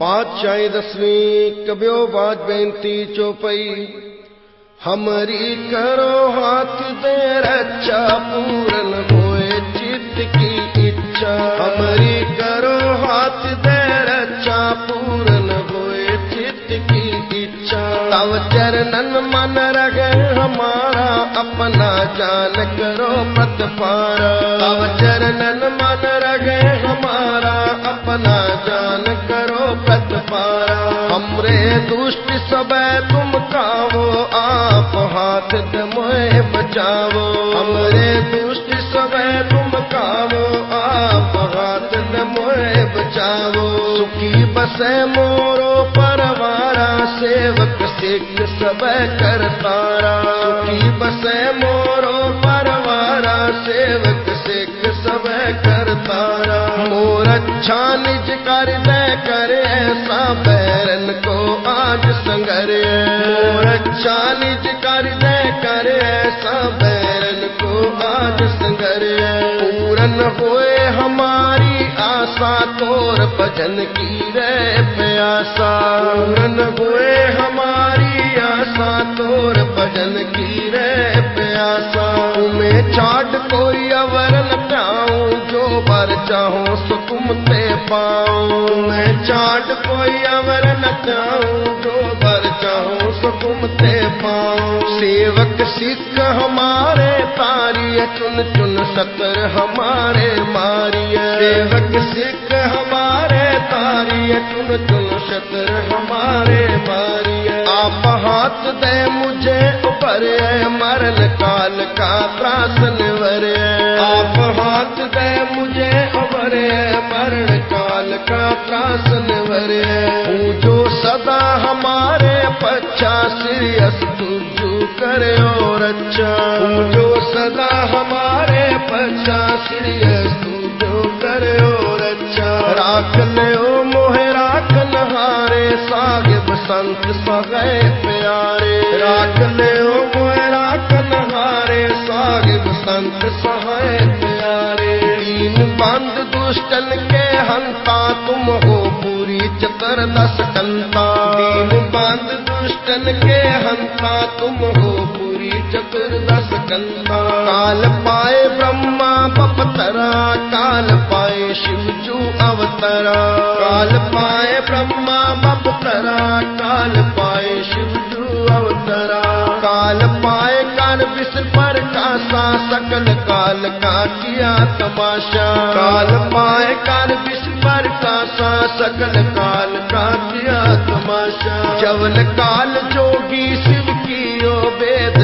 پانچ چائے دسویں کبیو بات بینتی چوپئی ہماری کرو ہاتھ دے رچا پورن ہوئے چت کی اچھا ہمری کرو ہاتھ دے رچا پورن ہوئے چت کی اچھا تب چرنن من رگ ہمارا اپنا جان کرو پت پارا تب چرنن من رگ ہمارا برے دشٹ سب تم کھاو آپ ہاتھ میں بچاؤ ہمرے دشٹ سب تم کھاو آپ ہاتھ میں بچاؤ سکی بسے مورو پروارا، سیوک سکھ سب کر تارا سکی بسے مورو پروارا، سیوک چھانج کر دے کر ایسا پیرن کو آج سنگر چھانج کر دے کر ایسا پیرن کو آج سنگر پورن ہوئے ہماری آسا تور بجن کی رے پیاسا پورن ہوئے ہماری آسا تور بجن کی رے پیاسا میں چھاٹ کوئی چاہوں سو تے پاؤں میں چاٹ کوئی امر نہ چاہوں جو بر چاہوں سو تے پاؤں سیوک سکھ ہمارے تاری چن چن سطر ہمارے ماری سیوک سکھ ہمارے تاری چن چن شکر ہمارے ماری آپ ہاتھ دے مجھے اوپر مرل کال کا تراسن اور اچھا۔ جو صدا ہمارے پچاس تم جو کرے اور اچھا۔ راک لو موہ راک ہارے صاحب سنت سگے پیارے۔ راک لو موہ راک ہارے صاحب سنت سہے پیارے۔ تین بند دشتن کے ہنتا، تم ہو پوری چکر نہ سکنتا تین بند دشتن کے ہنتا، تم کلپا کال پائے برہما پپترا کال پائے شیوجو اوترا کال پائے برہما پپترا کال پائے شیوجو اوترا کال پائے کر بسر پر کاسا سکل کال کا کیا تماشا کال پائے کر بسر پر کاسا سکل کال کا کیا تماشا جول کال جوگی شیو کی بید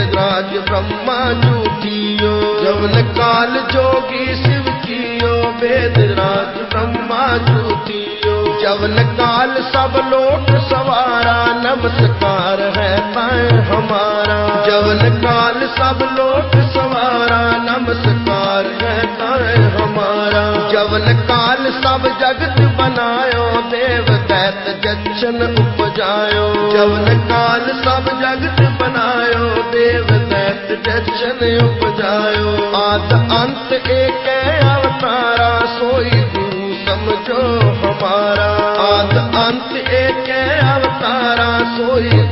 بہماجوتیوں جمل کال جو شیو کیوں وید ناتھ برما جوتی جور کال سب لوٹ سوارا نمسکار ہے میں ہمارا جبل کال سب لوٹ سوارا نمسکار جب جگت بناو دیو دت جشن اپجاؤ جبل کال سب جگت بناو دیو تت جشن اپجاؤ آد انت ایک اوتارا سوئی تمجو ہمارا آد انت ایک اوتار سوئی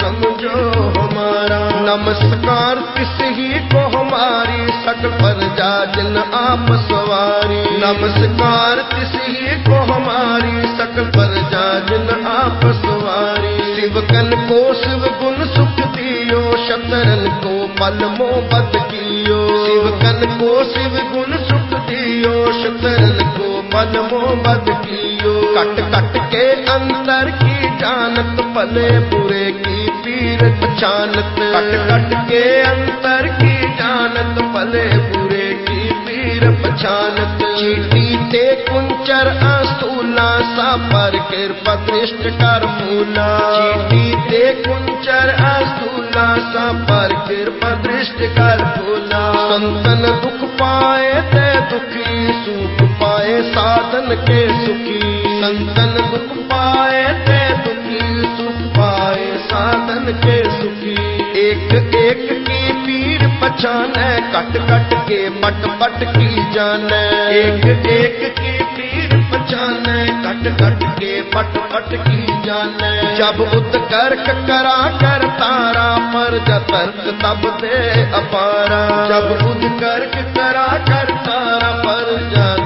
تمجو ہمارا نمسکار کسی کو ہماری سکپ بجاج نہ آپ سواری، نمسکار کسی کو ہماری سکل پر جاج نہ آپ سواری۔ سیوکن کو شیو گن سکھ دیو، شترن کو پل موبت بد کیو سیوکن کو شیو گن سکھ دیو، شترن کو پل مو کیو۔ کٹ کٹ کے اندر کی جانت، پلے پورے کی پیر پچانت کٹ کٹ کے اندر کی جانت، پلے پچان پیتے کنچر اصولا کنچر اصولا سا پر کرپت کر پونا سنتن دکھ پائے تے دکھی سکھ پائے سا کے سکی سنتل دکھ پائے تے دکھی سکھ پائے سا کے سکی ایک ایک جان کٹ کٹ کے پٹ پٹ کی جان ایک ایک کی پیر پچان کٹ کٹ کے پٹ پٹ کی جان جب ات کر کرا کر تارا مر جترک تب دے اپارا جب ات کرا کر تارا مر جا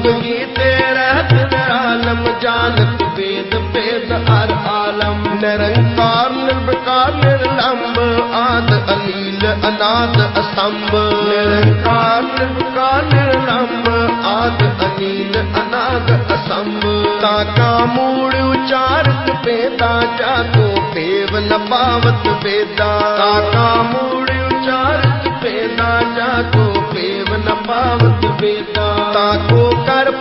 ਸਭ ਕੀਤੇ ਰਹਿਤ ਨਿਰਾਲਮ ਜਾਨਤ, ਵੇਦ, ਭੇਦ, ਹਰ ਆਲਮ। ਨਿਰੰਕਾਰ, ਨਿਰਵਕਾਰ, ਨਿਰਲੰਬ, ਆਦ ਅਨੀਲ ਅਨਾਦ, ਅਸੰਭ। ਨਿਰੰਕਾਰ, ਨਿਰਵਕਾਰ, ਨਿਰਲੰਬ, ਆਦ ਅਨੀਲ ਅਨਾਦ, ਅਸੰਭ। ਤਾਕਾ ਮੂੜ ਉਚਾਰਤ ਪੇਦਾ ਜਾਤੋ ਪੇਵ ਨ ਪਾਵਤ ਪੇਦਾ ਤਾਕਾ ਮੂੜ ਉਚਾਰਤ ਪੇਦਾ ਜਾਤੋ ਪੇਵ ਨ ਪਾਵਤ ਪੇਦਾ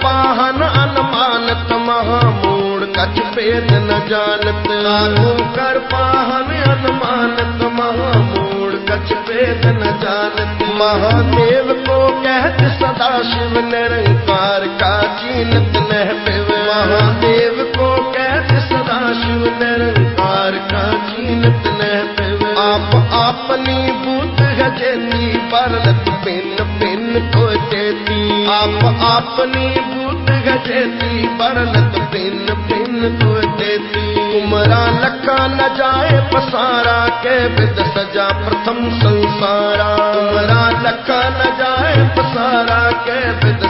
ਮਹਾਨ ਅਨਮਾਨਤ ਮਹਾਮੂੜ ਕਛ ਭੇਦ ਨ ਜਾਣਤ। ਕਾਹੂ ਕਰ ਪਾਹਨ ਅਨਮਾਨਤ ਮਹਾਮੂੜ ਕਛ ਭੇਦ ਨ ਜਾਣਤ। ਮਹਾਦੇਵ ਕੋ ਕਹਿਤ ਸਦਾ ਸ਼ਿਵ ਨਿਰੰਕਾਰ ਕਾ ਜੀਨਤ ਨਹਿ ਪਿਵ। ਮਹਾਦੇਵ ਕੋ ਕਹਿਤ ਸਦਾ ਸ਼ਿਵ ਨਿਰੰਕਾਰ ਕਾ ਜੀਨਤ ਨਹਿ ਪਿਵ। ਆਪ ਆਪਨੀ ਬੂਤ ਗਜੇਤੀ ਪਰਲਤ ਪਿੰਨ ਪਿੰਨ ਕੋ ਦੇਤੀ آپ اپنی بوت گجیتی برلت پن پن تو دیتی کمرا لکا نہ جائے پسارا کے بد سجا پرتھم سنسارا۔ کمرا لکا نہ جائے پسارا کے بد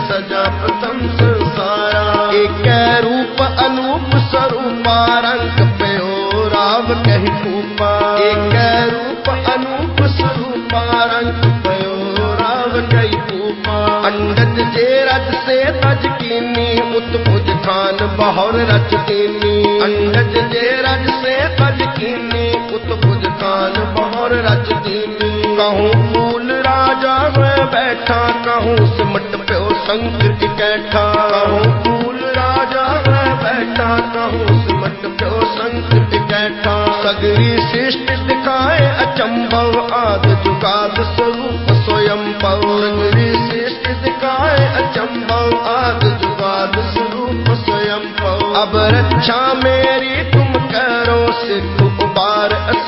رت رت سے تجکینی اتبج خان بہور رچکینی انڈج رت سے تجکینی اتبج خان بہور رچکینی کہوں پھول راجا میں بیٹھا، کہوں سمٹ پیو شنکر کی کیٹھا۔ کہوں پھول راجا میں بیٹھا، کہوں سمٹ پیو شنکر کی کیٹھا۔ سگری سشٹ دکھا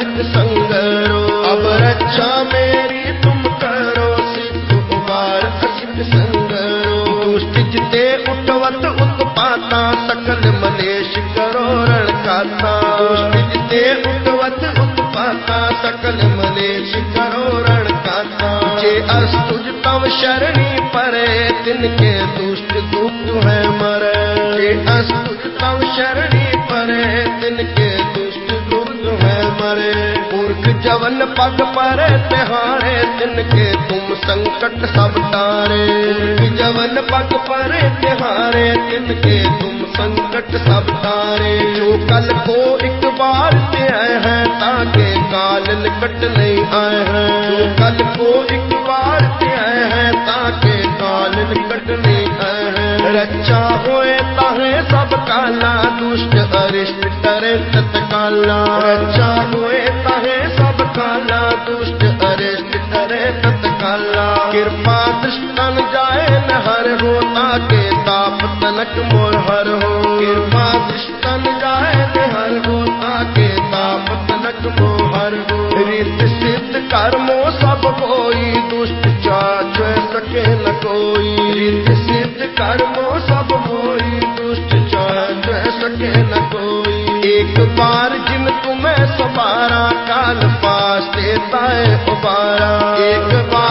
سنگت سنگرو اب رچا میری تم کرو سکھ بار سنگ سنگرو دوست جتے اٹھوت اتپاتا سکل ملیش کرو رڑکاتا دوست جتے اٹھوت اتپاتا سکل ملیش کرو رڑکاتا جے استج تم شرنی پرے تن کے دوست تو ہے مرے جے استج تم شرنی سارے پورک جون پگ پر تہارے دن کے تم سنکٹ سب تارے جون پگ پر تہارے دن کے تم سنکٹ سب تارے جو کل کو ایک بار سے آئے ہیں تاکہ کالن کٹ نہیں آئے ہیں جو کل کو ایک بار سے آئے ہیں تاکہ کال کٹ نہیں آئے ہیں رچا ہوئے تاہے سب کالا دشت ارشٹ کرے تتکالا رچا ہوئے نرپا کشن جائے نہر ہوتا کے تاپ تنک مرہر ہو کرپا کشن جائے نہر ہوتا کے تاپ تنک مرہر ہو ریت سدھ کرمو سب کوئی دشت چاچ سکے نہ کوئی ریت سدھ کرمو سب کوئی دشت چاچ سکے نہ کوئی ایک بار جن تمہیں سبارا کال پاس دیتا ہے ابارا ایک بار